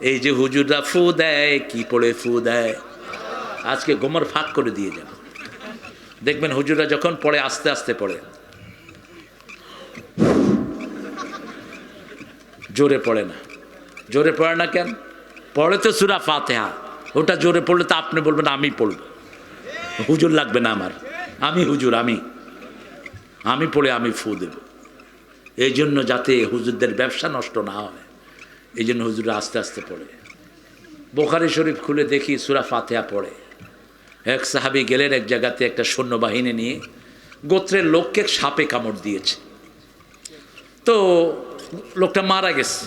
এই যে হুজুররা ফু দেয়, কি পড়ে ফু দেয়? আজকে গোমর ফাঁক করে দিয়ে যাবে। দেখবেন হুজুররা যখন পড়ে, আস্তে আস্তে পড়ে। জোরে পড়ে না। জোরে পড়ে না কেন? পড়ে তো সুরা ফাতেহা। ওটা জোরে পড়লে তো আপনি বলবেন, আমি পড়ব। হুজুর লাগবে না আমার। আমি হুজুর, আমি। আমি পড়ে আমি ফু দেব। এই জন্য যাতে হুজুরদের ব্যবসা নষ্ট না হয়। এই জন্য হুজুরা আস্তে আস্তে পড়ে। বোখারি শরীফ খুলে দেখি সুরা ফাতেহা পড়ে। এক সাহাবি গেলেন এক জায়গাতে একটা সৈন্যবাহিনী নিয়ে, গোত্রের লোককে সাপে কামড় দিয়েছে। তো লোকটা মারা গেছে।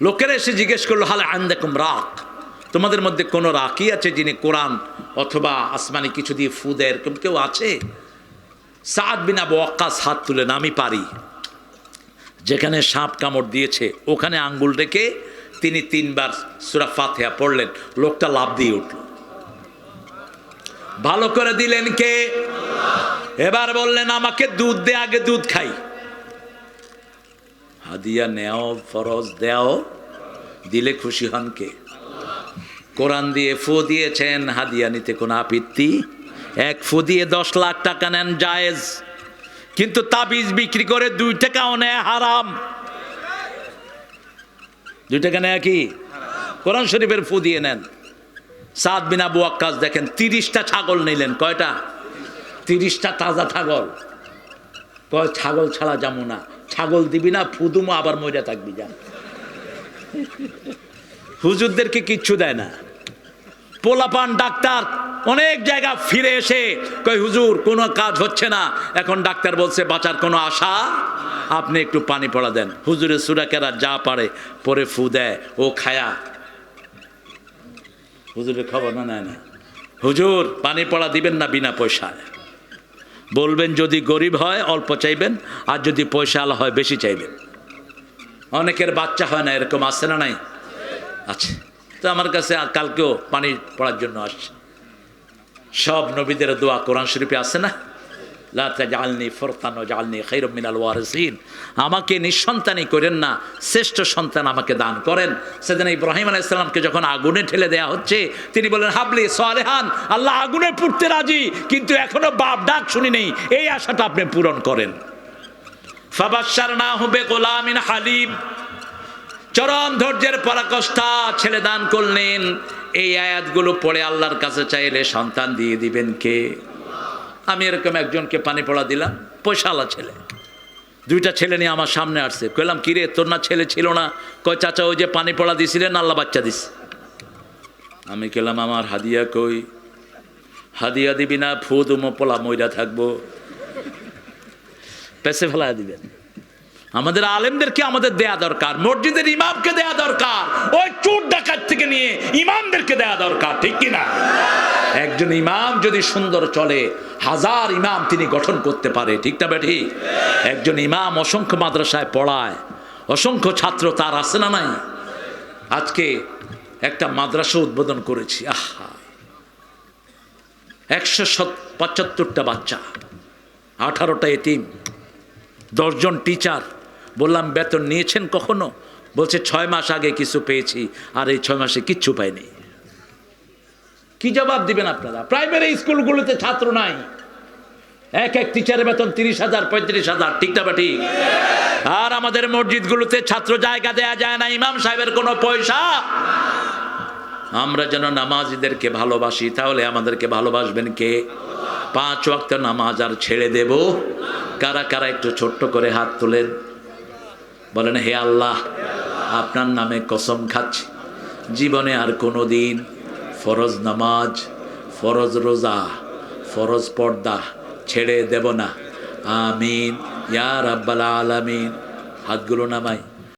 লোকেরা এসে জিজ্ঞেস করল, হালে আন দেখুন রাখ তোমাদের মধ্যে কোনো রাখই আছে যিনি কোরআন অথবা আসমানি কিছু দিয়ে ফু দেয়? এরকম কেউ আছে? সাদ বিনা বক্কাস হাত তুলেন আমি পারি। যেখানে সাপ কামড় দিয়েছে, ওখানে আঙ্গুল রেখে তিনি তিনবার সুরা ফাতেহা পড়লেন। লোকটা লাভ দিয়ে উঠল। ভালো করে দিলেন কে? এবার বললেন, আমাকে দুধ দে, আগে দুধ খাই। হাদিয়া নেও, ফরজ দেও, দিলে খুশি হন কে? কোরআন দিয়ে ফু দিয়েছেন, হাদিয়া নিতে কোনো আপত্তি? এক ফু দিয়ে দশ লাখ টাকা নেন জায়েজ। কিন্তু তাবিজ বিক্রি করে দুই টাকাও নেয় হারাম। দুই টাকা নেয় কি? কোরআন শরীফের ফু দিয়ে নেন। সাত বিন আবু আক্কাস দেখেন, তিরিশটা ছাগল নিলেন। কয়টা? তিরিশটা তাজা ছাগল। কয়, ছাগল ছাড়া যাব না। ছাগল দিবি না ফুদুমো আবার মরে থাকবি, যা। হুজুরদেরকে কিচ্ছু দেয় না। পোলাপান ডাক্তার। অনেক জায়গা ফিরে এসে কই হুজুর, কোনো কাজ হচ্ছে না। এখন ডাক্তার বলছে, বাঁচার কোনো আশা? আপনি একটু পানি পড়া দেন। হুজুরের সুরাকেরা যা পারে, পরে ফু দেয়, ও খায়া। হুজুরের খবর না নেয় না। হুজুর, পানি পড়া দিবেন না বিনা পয়সায়। বলবেন যদি গরিব হয়, অল্প চাইবেন, আর যদি পয়সা হয়, বেশি চাইবেন। অনেকের বাচ্চা হয় না, এরকম আসছে না নাই? আছে। তো আমার কাছে কালকেও পানি পড়ার জন্য আসছে। সব নবীদের দোয়া কোরআন শরীফে আছে না? লাতা জালনি ফরতানো জালনি খৈরম মিনাল ওয়ারসিন। আমাকে নিঃসন্তানই করেন না, শ্রেষ্ঠ সন্তান আমাকে দান করেন। সেদিন ইব্রাহিম আলাইসাল্লামকে যখন আগুনে ঠেলে দেয়া হচ্ছে, তিনি বলেন হাবলি সোয়ালেহান আল্লাহ আগুনে পুড়তে রাজি, কিন্তু এখনও বাপ ডাক শুনি নেই। এই আশাটা আপনি পূরণ করেন। ফাবাসার না হবে গোলামিন হালিম। চরম ধৈর্যের পরাকষ্ঠা ছেলে দান করলেন। এই আয়াতগুলো পড়ে আল্লাহর কাছে চাইলে সন্তান দিয়ে দিবেন কে? আমি এরকম একজনকে পানি পড়া দিলাম, পয়সাওয়ালা ছেলে। দুইটা ছেলে নিয়ে আমার সামনে আসছে। কইলাম, কিরে, তোর না ছেলে ছিল না? কয়, চাচা, ওই যে পানি পড়া দিছিলেন, আল্লাহ বাচ্চা দিস আমি কেলাম আমার হাদিয়া কই? হাদিয়া দিবি না ফুদ পোলা ময়রা থাকব। পেছে ফেলা দিবেন। আমাদের আলেমদেরকে আমাদের দেয়া দরকার, মসজিদের ইমামকে দেয়া দরকার, ওই চোর ডাকাত থেকে নিয়ে ইমামদেরকে দেয়া দরকার, ঠিক কিনা? একজন ইমাম যদি সুন্দর চলে, হাজার ইমাম তিনি গঠন করতে পারে, ঠিক না বেঠি? একজন ইমাম অসংখ্য মাদ্রাসায় পড়ায়, অসংখ্য ছাত্র তার আছে না নাই? আজকে একটা মাদ্রাসা উদ্বোধন করেছি, আহা! একশো পঁচাত্তরটা বাচ্চা, আঠারোটা এটিম দশজন টিচার বললাম, বেতন নিয়েছেন কখনো? বলছে, ছয় মাস আগে কিছু পেয়েছি, আর এই ছয় মাসে কিচ্ছু পাইনি। কি জবাব দিবেন আপনারা? প্রাইমারি স্কুলগুলোতে ছাত্র নাই। এক এক টিচারের বেতন তিরিশ হাজার, পঁয়ত্রিশ হাজার, ঠিক না ঠিক? আর আমাদের মসজিদগুলোতে ছাত্র জায়গা দেয়া যায় না, ইমাম সাহেবের কোনো পয়সা। আমরা যেন নামাজিদেরকে ভালোবাসি, তাহলে আমাদেরকে ভালোবাসবেন কে? পাঁচ ওয়াক্ত নামাজ আর ছেড়ে দেব। কারা কারা একটু ছোট্ট করে হাত তোলেন। বলেন, হে আল্লাহ, আপনার নামে কসম খাচ্ছি। জীবনে আর কোনো দিন ফরজ নামাজ, ফরজ রোজা, ফরজ পর্দা ছেড়ে দেব না। আমিন। ইয়ার আব্বাল আলামিন। হাতগুলো নামাই।